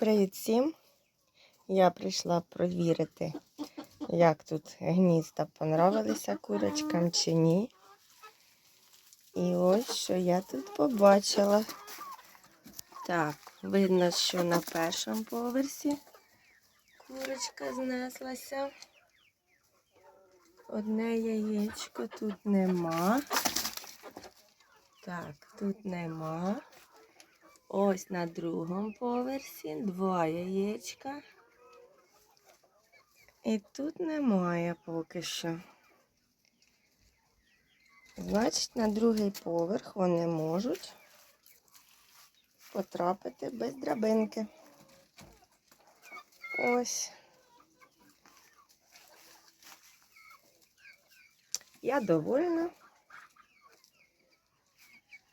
Привіт всім! Я прийшла провірити, як тут гнізда понравилися курочкам чи ні. І ось що я тут побачила. Так, видно, що на першому поверсі курочка знеслася. Одне яєчко тут нема. Так, тут нема. Ось на другому поверсі два яєчка. І тут немає поки що. Значить, на другий поверх вони можуть потрапити без драбинки. Ось. Я довольна,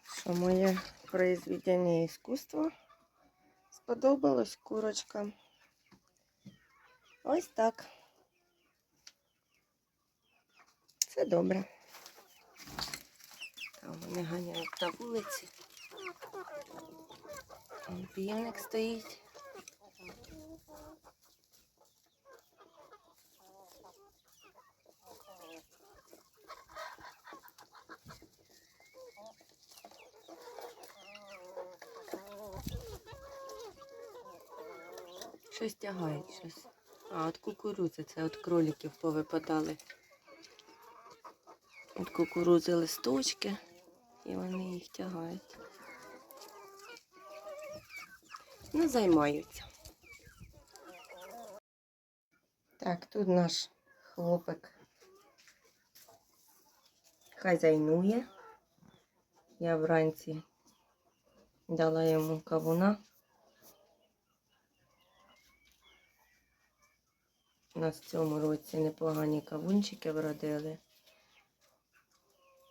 що моє произведення искусства. Сподобалась курочка. Ось так. Все добре. Там вони ганяють на вулиці. Пільник стоїть. Щось тягають, щось. А, от кукурудзи, це от кроликів повипадали. От кукурудзи листочки, і вони їх тягають. Ну, займаються. Так, тут наш хлопик хазяйнує. Я вранці дала йому кавуна. У нас в цьому році непогані кавунчики вродили.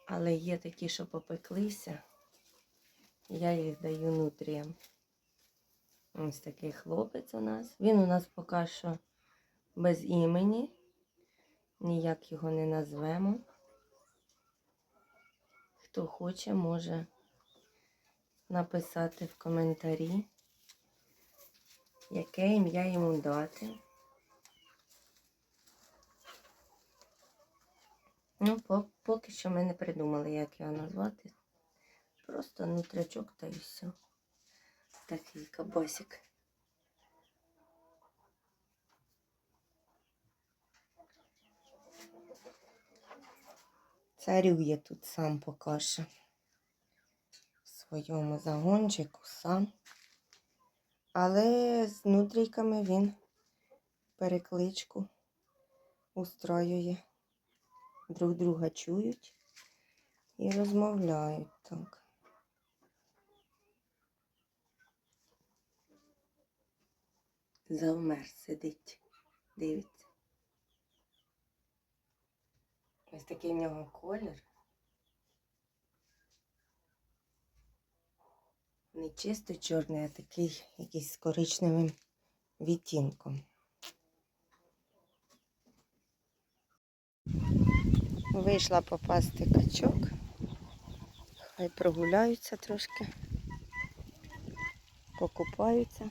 Але є такі, що попеклися. Я їх даю нутріям. Ось такий хлопець у нас. Він у нас поки що без імені. Ніяк його не назвемо. Хто хоче, може написати в коментарі, яке ім'я йому дати. Ну, поки що ми не придумали, як його назвати. Просто нутрячок та і все. Такий кабасик. Царює тут сам покаже. В своєму загончику сам. Але з нутрійками він перекличку устроює друг друга чують і розмовляють так. Завмер сидить, дивиться. Ось такий в нього колір. Не чисто чорний, а такий якийсь з коричневим відтінком. Вийшла попасти качок. Хай прогуляються трошки, покупаються.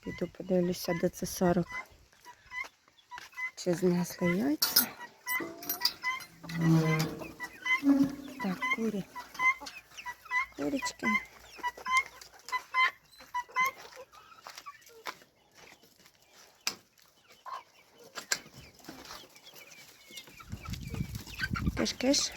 Піду подивлюся, де це 40. Чи знесли яйця. Так, курі. Курочки. Киш-киш.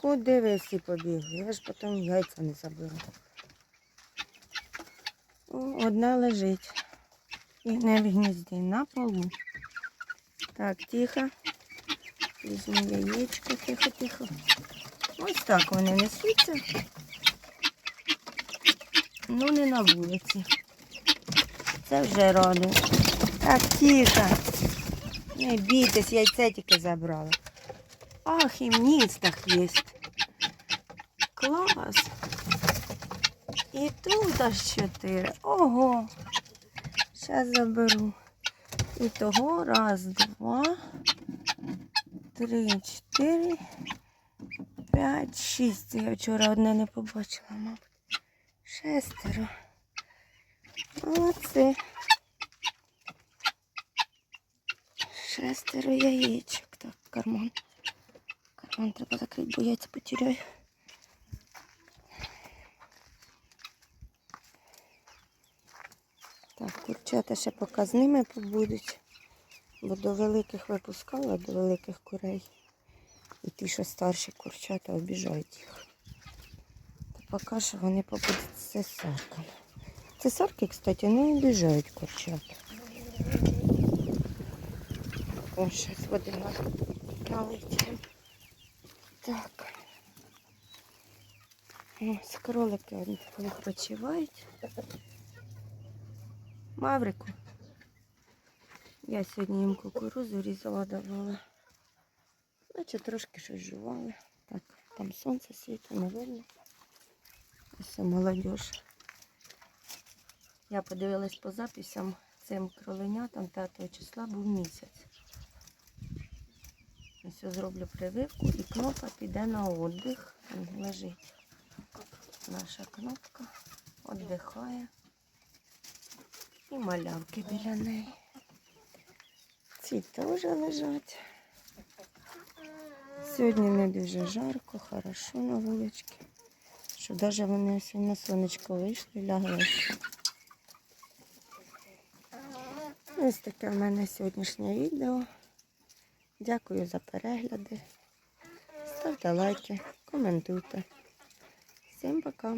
Куди ви всі побігли? Я ж потім яйця не заберу. Одна лежить. І не в гнізді, на полу. Так, тихо. Візьму яєчко, тихо-тихо. Ось так вони несуться. Ну, не на вулиці. Це вже радує. Так, тихо. Не бійтесь, яйце тільки забрала. Ах, і в є. Клас. І тут аж чотири. Ого. Зараз заберу. І того раз, два, три, чотири, п'ять, шість. Я вчора одне не побачила, мабуть. Шестеро. Молодці. Шестеро яєчок. Так, карман. Карман треба закрити, бо яйця потеряю. Так, курчата ще поки з ними побудуть, бо до великих випускала, до великих курей. І ті, що старші курчата, обіжають їх. Поки що вони побудуть з цесарками. Цесарки, кстати, не обіжають курчат. О, зараз води на- Так. Ось кролики одні відпочивають. Маврику. Я сьогодні їм кукурузу різала, давала. Наче трошки щось жували. Так, там сонце світить, не. Ось молодіж. Я подивилась по записям цим кроленятам 5 числа був місяць. Ось зроблю прививку і кнопка піде на отдих. Лежить наша кнопка. Віддихає. І малявки біля неї. Ці теж лежать. Сьогодні не дуже жарко, хорошо на вуличці. Що навіть вони на сонечко вийшли, лягли. Ось таке в мене сьогоднішнє відео. Дякую за перегляди. Ставте лайки, коментуйте. Всім пока!